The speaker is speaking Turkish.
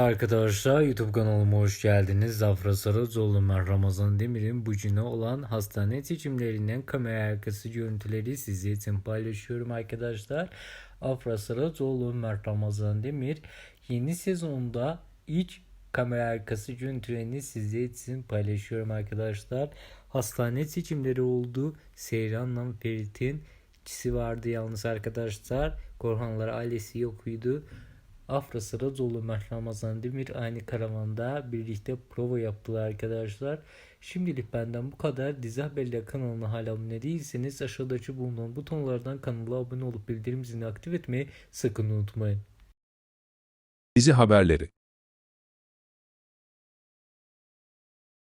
arkadaşlar YouTube kanalıma hoş geldiniz. Zafra Saracoğlu ben Ramazan Demir'in bugüne olan hastane seçimlerinden kamera arkası görüntüleri size için paylaşıyorum arkadaşlar. Afra Saracoğlu Mert Ramazan Demir yeni sezonda ilk kamera arkası görüntülerini size için paylaşıyorum arkadaşlar. Hastane seçimleri oldu. Seyran'la Ferit'in ikisi vardı yalnız arkadaşlar. Korhanlar ailesi yokuydu. Afra Saracoğlu Mert Ramazan Demir aynı karavanda birlikte prova yaptılar arkadaşlar. Şimdilik benden bu kadar. Dizi Haberler kanalına hala abone değilseniz aşağıdaki bulunan butonlardan kanala abone olup bildirim zilini aktif etmeyi sakın unutmayın. Dizi haberleri